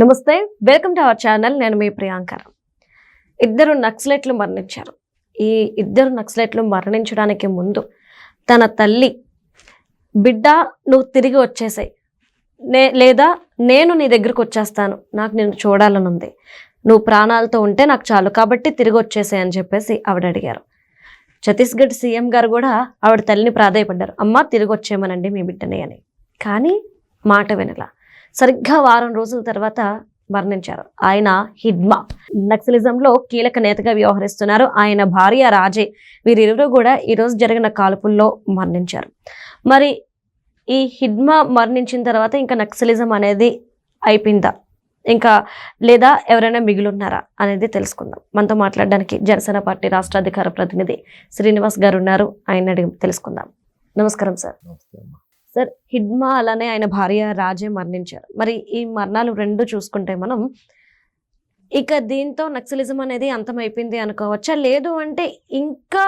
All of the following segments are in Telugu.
నమస్తే వెల్కమ్ టు అవర్ ఛానల్. నేను మీ ప్రియాంకర్ ఇద్దరు నక్సలెట్లు మరణించారు. ఈ ఇద్దరు నక్సలెట్లు మరణించడానికి ముందు తన తల్లి బిడ్డ నువ్వు తిరిగి వచ్చేసాయి. నే లేదా నేను నీ దగ్గరకు వచ్చేస్తాను. నాకు నిన్ను చూడాలని ఉంది. నువ్వు ప్రాణాలతో ఉంటే నాకు చాలు. కాబట్టి తిరిగి వచ్చేసాయి అని చెప్పేసి ఆవిడ అడిగారు ఛత్తీస్గఢ్ సీఎం గారు కూడా ఆవిడ తల్లిని ప్రాధాయపడ్డారు. అమ్మ తిరిగి వచ్చేయమనండి మీ బిడ్డని అని. కానీ మాట వినలా. సరిగ్గా వారం రోజుల తర్వాత మరణించారు. ఆయన హిడ్మా. నక్సలిజంలో కీలక నేతగా వ్యవహరిస్తున్నారు. ఆయన భార్య రాజే. వీరిరువురు కూడా ఈరోజు జరిగిన కాల్పుల్లో మరణించారు. మరి ఈ హిడ్మా మరణించిన తర్వాత ఇంకా నక్సలిజం అనేది అయిపోయిందా? ఇంకా లేదా ఎవరైనా మిగిలిన్నారా అనేది తెలుసుకుందాం. మనతో మాట్లాడడానికి జనసేన పార్టీ రాష్ట్ర అధికార ప్రతినిధి శ్రీనివాస్ గారు ఉన్నారు. ఆయన అడిగి తెలుసుకుందాం. నమస్కారం సార్. నమస్తే సార్ హిడ్మా అలానే ఆయన భార్య రాజే మరణించారు. మరి ఈ మరణాలు రెండు చూసుకుంటే మనం ఇక దీంతో నక్సలిజం అనేది అంతమైపోయింది అనుకోవచ్చా? లేదు అంటే ఇంకా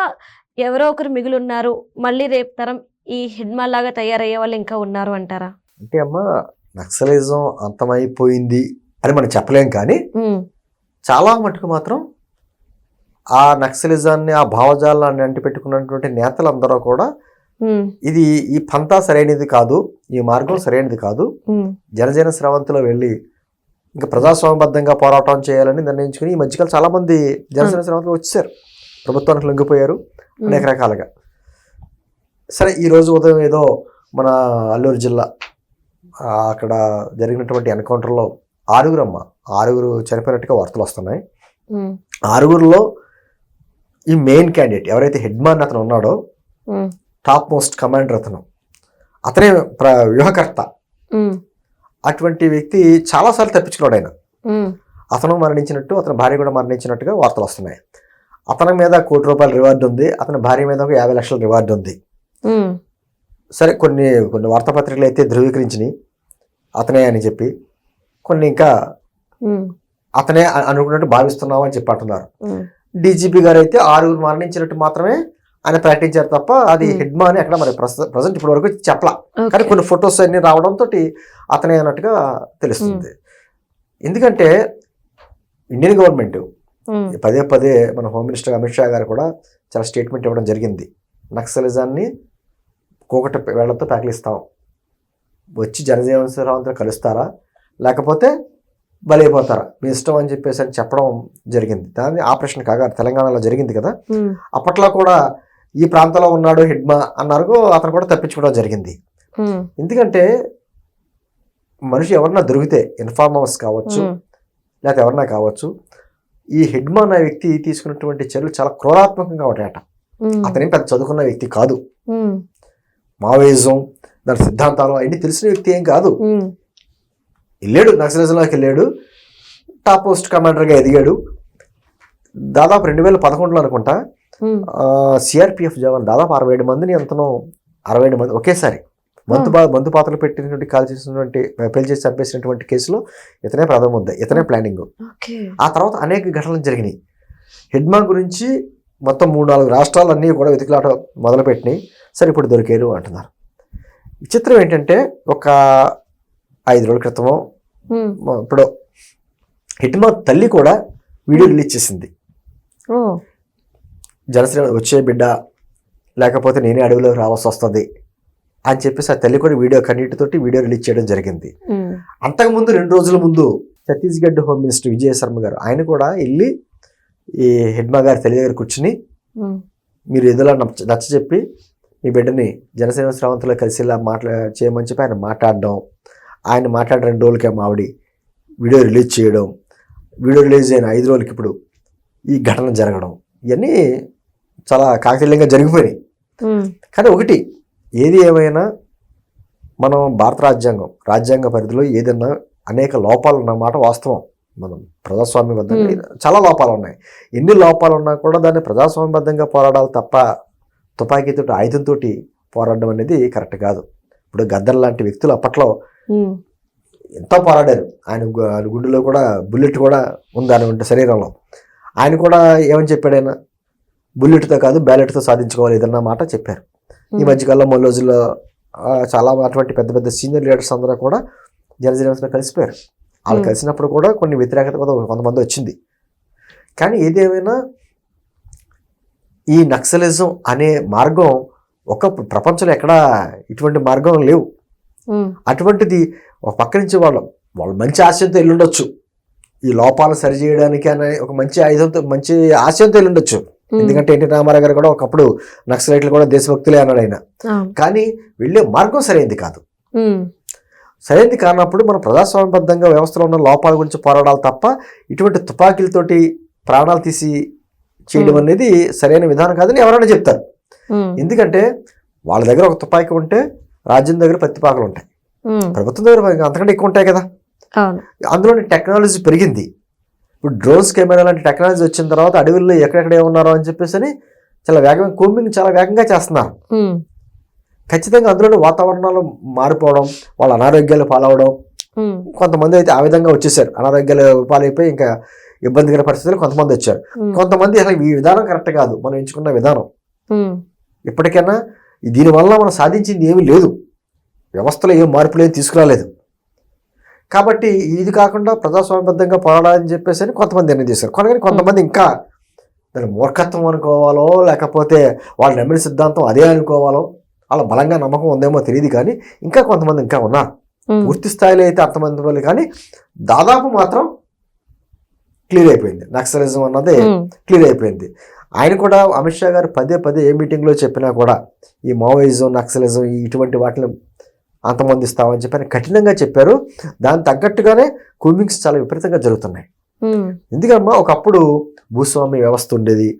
ఎవరో ఒకరు మిగిలి ఉన్నారు మళ్ళీ రేపు తరం ఈ హిడ్మా లాగా తయారయ్యే వాళ్ళు ఇంకా ఉన్నారు అంటారా? అంటే అమ్మా నక్సలిజం అంతమైపోయింది అని మనం చెప్పలేం కానీ చాలా మటుకు మాత్రం ఆ నక్సలిజాన్ని ఆ భావజాలాన్ని అంటిపెట్టుకున్నటువంటి నేతలందరూ కూడా ఇది ఈ పంతా సరైనది కాదు ఈ మార్గం సరైనది కాదు. జనజన స్రవంతిలో వెళ్ళి ఇంకా ప్రజాస్వామ్యబద్ధంగా పోరాటం చేయాలని నిర్ణయించుకుని ఈ మధ్యకాలం చాలా మంది జనసేన స్రవంతిలో వచ్చారు ప్రభుత్వానికి లొంగిపోయారు అనేక రకాలుగా. సరే ఈ రోజు ఉదయం ఏదో మన అల్లూరు జిల్లా అక్కడ జరిగినటువంటి ఎన్కౌంటర్లో ఆరుగురు అమ్మ ఆరుగురు చనిపోయినట్టుగా వార్తలు వస్తున్నాయి. ఆరుగురులో ఈ మెయిన్ క్యాండిడేట్ ఎవరైతే హెడ్ మాన్ అతను ఉన్నాడో టాప్ మోస్ట్ కమాండర్ అతను. అతనే ప్ర వ్యూహకర్త. అటువంటి వ్యక్తి చాలాసార్లు తప్పించుకున్నాడు ఆయన. అతను మరణించినట్టు అతని భార్య కూడా మరణించినట్టుగా వార్తలు వస్తున్నాయి. అతని మీద కోటి రూపాయల రివార్డు ఉంది. అతని భార్య మీద ఒక యాభై లక్షల రివార్డు ఉంది. సరే కొన్ని కొన్ని వార్తాపత్రికలు అయితే ధృవీకరించినాయి. అతనే అని చెప్పి. కొన్ని ఇంకా అతనే అనుకున్నట్టు భావిస్తున్నావు అని చెప్పి అంటున్నారు. డీజీపీ గారు అయితే ఆరుగురు మరణించినట్టు మాత్రమే ఆయన ప్రకటించారు తప్ప అది Hmm. హెడ్ మా అని అక్కడ మరి ప్రజెంట్ ఇప్పటి వరకు చెప్పలా. కానీ కొన్ని ఫొటోస్ అన్ని రావడంతో అతనే అన్నట్టుగా తెలుస్తుంది. ఎందుకంటే ఇండియన్ గవర్నమెంట్ ఉమ్, పదే పదే మన హోమ్ మినిస్టర్ అమిత్ షా గారు కూడా చాలా స్టేట్మెంట్ ఇవ్వడం జరిగింది. నక్సలిజాన్ని కోకట వేళ్ళతో ప్యాకిలిస్తాం వచ్చి జనజీవన శ్రీరావంతో కలుస్తారా? లేకపోతే బలైపోతారా? మీ ఇష్టం అని చెప్పేసి అని చెప్పడం జరిగింది. దాన్ని ఆపరేషన్ కాగా తెలంగాణలో జరిగింది కదా. ఉమ్, అప్పట్లో కూడా ఈ ప్రాంతంలో ఉన్నాడు హిడ్మా అన్నారు అతను కూడా తప్పించుకోవడం జరిగింది. ఎందుకంటే మనిషి ఎవరన్నా దొరికితే ఇన్ఫార్మర్స్ కావచ్చు లేకపోతే ఎవరన్నా కావచ్చు ఈ హెడ్మాన్ అనే వ్యక్తి తీసుకున్నటువంటి చర్యలు చాలా క్రూరాత్మకంగా ఉంటాయట. అతనేం పెద్ద చదువుకున్న వ్యక్తి కాదు. ఉమ్, మావోయిజం దాని సిద్ధాంతాలు అవన్నీ తెలిసిన వ్యక్తి ఏం కాదు. వెళ్ళాడు నక్సలిజంలోకి వెళ్ళాడు టాప్ పోస్ట్ కమాండర్గా ఎదిగాడు. దాదాపు రెండు వేల పదకొండులో అనుకుంటా సిఆర్పిఎఫ్ జవాన్ దాదాపు అరవై ఏడు మందిని ఎంతనో అరవై ఏడు మంది ఒకేసారి మందు బా మందు పాత్రలు పెట్టినటువంటి కాల్ చేసినటువంటి పెళ్ళి చేసి చంపేసినటువంటి కేసులో ఇతనే ప్రథమ ఉంది ఇతనే ప్లానింగ్ ఆ తర్వాత అనేక ఘటనలు జరిగినాయి. హిడ్మా గురించి మొత్తం మూడు నాలుగు రాష్ట్రాలు అన్నీ కూడా వెతికిలాట మొదలుపెట్టినాయి. సరే ఇప్పుడు దొరికారు అంటున్నారు. విచిత్రం ఏంటంటే ఒక ఐదు రోజుల క్రితమో ఇప్పుడు హిడ్మా తల్లి కూడా వీడియో రిలీజ్ చేసింది. జనశ్రీ వచ్చే బిడ్డ లేకపోతే నేనే అడవిలోకి రావాల్సి వస్తుంది అని చెప్పేసి ఆ తల్లి కూడా వీడియో కన్నీటితోటి వీడియో రిలీజ్ చేయడం జరిగింది. అంతకుముందు రెండు రోజుల ముందు ఛత్తీస్గఢ్ హోమ్ మినిస్టర్ విజయ శర్మ గారు ఆయన కూడా వెళ్ళి ఈ హెడ్మా గారి తల్లి దగ్గర కూర్చుని మీరు ఏదోలా నచ్చ నచ్చ చెప్పి మీ బిడ్డని జనసేన శ్రావంతిలో కలిసి ఇలా మాట్లా చేయమని చెప్పి ఆయన మాట్లాడడం ఆయన మాట్లాడిన రెండు రోజులకే మావిడి వీడియో రిలీజ్ చేయడం వీడియో రిలీజ్ అయిన ఐదు రోజులకి ఇప్పుడు ఈ ఘటన జరగడం ఇవన్నీ చాలా కాకతీయంగా జరిగిపోయినాయి. కానీ ఒకటి ఏది ఏమైనా మనం భారత రాజ్యాంగం రాజ్యాంగ పరిధిలో ఏదైనా అనేక లోపాలు ఉన్నమాట వాస్తవం. మనం ప్రజాస్వామ్యబద్ధంగా చాలా లోపాలు ఉన్నాయి. ఎన్ని లోపాలు ఉన్నా కూడా దాన్ని ప్రజాస్వామ్యబద్ధంగా పోరాడాలి తప్ప తుపాకీతో ఆయుధంతో పోరాడడం అనేది కరెక్ట్ కాదు. ఇప్పుడు గద్దర్ లాంటి వ్యక్తులు అప్పట్లో ఎంతో పోరాడారు. ఆయన గుండెలో కూడా బుల్లెట్ కూడా ఉంది ఆయన శరీరంలో. ఆయన కూడా ఏమని చెప్పాడు ఆయన? బుల్లెట్తో కాదు బ్యాలెట్తో సాధించుకోవాలి ఏదన్న మాట చెప్పారు. ఈ మధ్యకాలంలో మొన్న రోజుల్లో చాలా అటువంటి పెద్ద పెద్ద సీనియర్ లీడర్స్ అందరూ కూడా జనజీవన్స్లో కలిసిపోయారు. వాళ్ళు. కలిసినప్పుడు కూడా కొన్ని వ్యతిరేకత కూడా కొంతమంది వచ్చింది. కానీ ఏదేమైనా ఈ నక్సలిజం అనే మార్గం ఒక ప్రపంచంలో ఎక్కడా ఇటువంటి మార్గం లేవు. అటువంటిది ఒక పక్క నుంచి వాళ్ళు వాళ్ళు మంచి ఆశయంతో వెళ్ళుండొచ్చు ఈ లోపాలు సరిచేయడానికి అనే ఒక మంచి ఆయుధంతో మంచి ఆశయంతో వెళ్ళుండొచ్చు ఎందుకంటే ఎన్టీ రామారావు గారు కూడా ఒకప్పుడు నక్సలైట్లు కూడా దేశభక్తులే అన్నాడు ఆయన. కానీ వెళ్ళే మార్గం సరైంది కాదు. సరైనది కానప్పుడు మన ప్రజాస్వామ్యబద్ధంగా వ్యవస్థలో ఉన్న లోపాల గురించి పోరాడాలి తప్ప ఇటువంటి తుపాకీలతోటి ప్రాణాలు తీసి చేయడం. అనేది సరైన విధానం కాదని ఎవరైనా చెప్తారు. ఎందుకంటే వాళ్ళ దగ్గర ఒక తుపాకీ ఉంటే రాజ్యం దగ్గర పది తుపాకులు ఉంటాయి ప్రభుత్వం దగ్గర అంతకంటే ఎక్కువ ఉంటాయి కదా. అందులోని టెక్నాలజీ పెరిగింది. ఇప్పుడు డ్రోన్స్ కెమెరా లాంటి టెక్నాలజీ వచ్చిన తర్వాత అడవుల్లో ఎక్కడెక్కడ ఏమున్నారో అని చెప్పేసి అని చాలా వేగంగా కోంబింగ్ చాలా వేగంగా చేస్తున్నారు. ఖచ్చితంగా అందులోని వాతావరణాలు మారిపోవడం వాళ్ళ అనారోగ్యాలు పాలవడం. కొంతమంది అయితే ఆ విధంగా వచ్చేసారు. అనారోగ్యాలు పాలైపోయి ఇంకా ఇబ్బందికర పరిస్థితులు కొంతమంది వచ్చారు. కొంతమంది అసలు ఈ విధానం కరెక్ట్ కాదు. మనం ఎంచుకున్న విధానం. ఇప్పటికైనా దీనివల్ల మనం సాధించింది ఏమీ లేదు. వ్యవస్థలో ఏం మార్పులు ఏం తీసుకురాలేదు. కాబట్టి ఇది కాకుండా ప్రజాస్వామ్యబద్ధంగా పోరాడాలని చెప్పేసి అని కొంతమంది నిర్ణయం చేశారు కానీ కొంతమంది ఇంకా దాని మూర్ఖత్వం అనుకోవాలో లేకపోతే వాళ్ళు నమ్మిన సిద్ధాంతం అదే అనుకోవాలో వాళ్ళ బలంగా నమ్మకం ఉందేమో తెలియదు కానీ ఇంకా కొంతమంది ఇంకా ఉన్నారు ఉమ్, పూర్తి స్థాయిలో అయితే అంతమంది వాళ్ళు కానీ దాదాపు మాత్రం క్లియర్ అయిపోయింది. నక్సలిజం అన్నది క్లియర్ అయిపోయింది. ఆయన కూడా అమిత్ షా గారు పదే పదే ఏ మీటింగ్లో చెప్పినా కూడా ఈ మావోయిజం నక్సలిజం ఇటువంటి వాటిని అంతమొందిస్తామని చెప్పి ఆయన కఠినంగా చెప్పారు. దాని తగ్గట్టుగానే కూమింగ్స్ చాలా విపరీతంగా జరుగుతున్నాయి. ఎందుకమ్మా ఒకప్పుడు భూస్వామ్య వ్యవస్థ ఉండేది.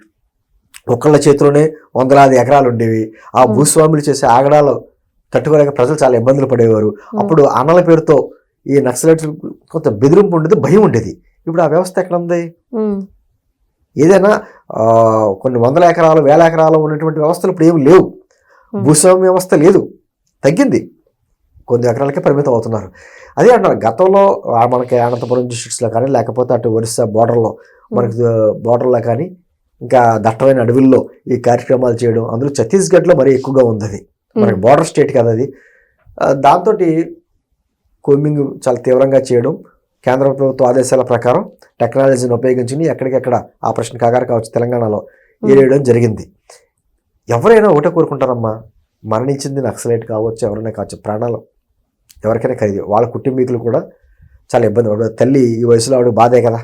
ఒకళ్ళ చేతిలోనే వందలాది ఎకరాలు ఉండేవి. ఆ. భూస్వాములు చేసే ఆగడాలు తట్టుకోలేక ప్రజలు చాలా ఇబ్బందులు పడేవారు. అప్పుడు అన్నల పేరుతో ఈ నక్సలైట్ కొంత బెదిరింపు ఉండేది భయం ఉండేది. ఇప్పుడు ఆ వ్యవస్థ ఎక్కడ ఉంది ఏదైనా కొన్ని వందల ఎకరాలు వేల ఎకరాలు ఉన్నటువంటి వ్యవస్థలు ఇప్పుడు ఏమి లేవు. భూస్వామ్య వ్యవస్థ లేదు. తగ్గింది. కొన్ని ఎకరాలకే పరిమితం అవుతున్నారు. అదే అంటారు గతంలో మనకి అనంతపురం డిస్ట్రిక్ట్స్లో కానీ లేకపోతే అటు ఒరిస్సా బార్డర్లో మనకి బార్డర్లో కానీ ఇంకా దట్టమైన అడవుల్లో ఈ కార్యక్రమాలు చేయడం అందులో ఛత్తీస్గఢ్లో మరీ ఎక్కువగా ఉంది అది. మనకి బార్డర్ స్టేట్ కదా అది. దాంతో కోమింగ్ చాలా తీవ్రంగా చేయడం కేంద్ర ప్రభుత్వ ఆదేశాల ప్రకారం టెక్నాలజీని ఉపయోగించుకుని ఎక్కడికెక్కడ ఆపరేషన్ కాగారు కావచ్చు తెలంగాణలో ఏరేయడం జరిగింది. ఎవరైనా ఒకటే కోరుకుంటారమ్మా మరణించింది నక్సలైట్ కావచ్చు ఎవరైనా కావచ్చు ప్రాణాలు ఎవరికైనా ఖరీదు. వాళ్ళ కుటుంబీకులు కూడా చాలా ఇబ్బంది పడతారు. తల్లి ఈ వయసులో ఆవిడ బాధే కదా?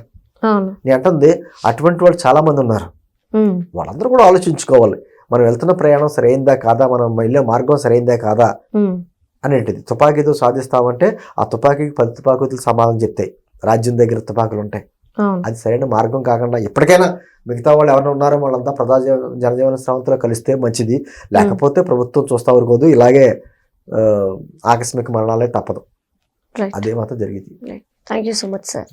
నేను అంటుంది అటువంటి వాళ్ళు చాలామంది ఉన్నారు. వాళ్ళందరూ కూడా ఆలోచించుకోవాలి. మనం వెళ్తున్న ప్రయాణం సరైందా కాదా? మనం వెళ్ళే మార్గం సరైందా కాదా? అనేటిది తుపాకీతో సాధిస్తామంటే ఆ తుపాకీకి పది తుపాకీలు సమాధానం చెప్తాయి. రాజ్యం దగ్గర తుపాకులు ఉంటాయి. అది సరైన మార్గం కాకుండా ఎప్పటికైనా మిగతా వాళ్ళు ఎవరైనా ఉన్నారో వాళ్ళంతా ప్రజా జీవ- జనజీవన స్రవంతిలో కలిస్తే మంచిది. లేకపోతే ప్రభుత్వం చూస్తా ఊరుకోదు. ఇలాగే ఆకస్మిక మరణాలే తప్పదు రైట్ అదే మాత్రం జరిగింది thank you so much sir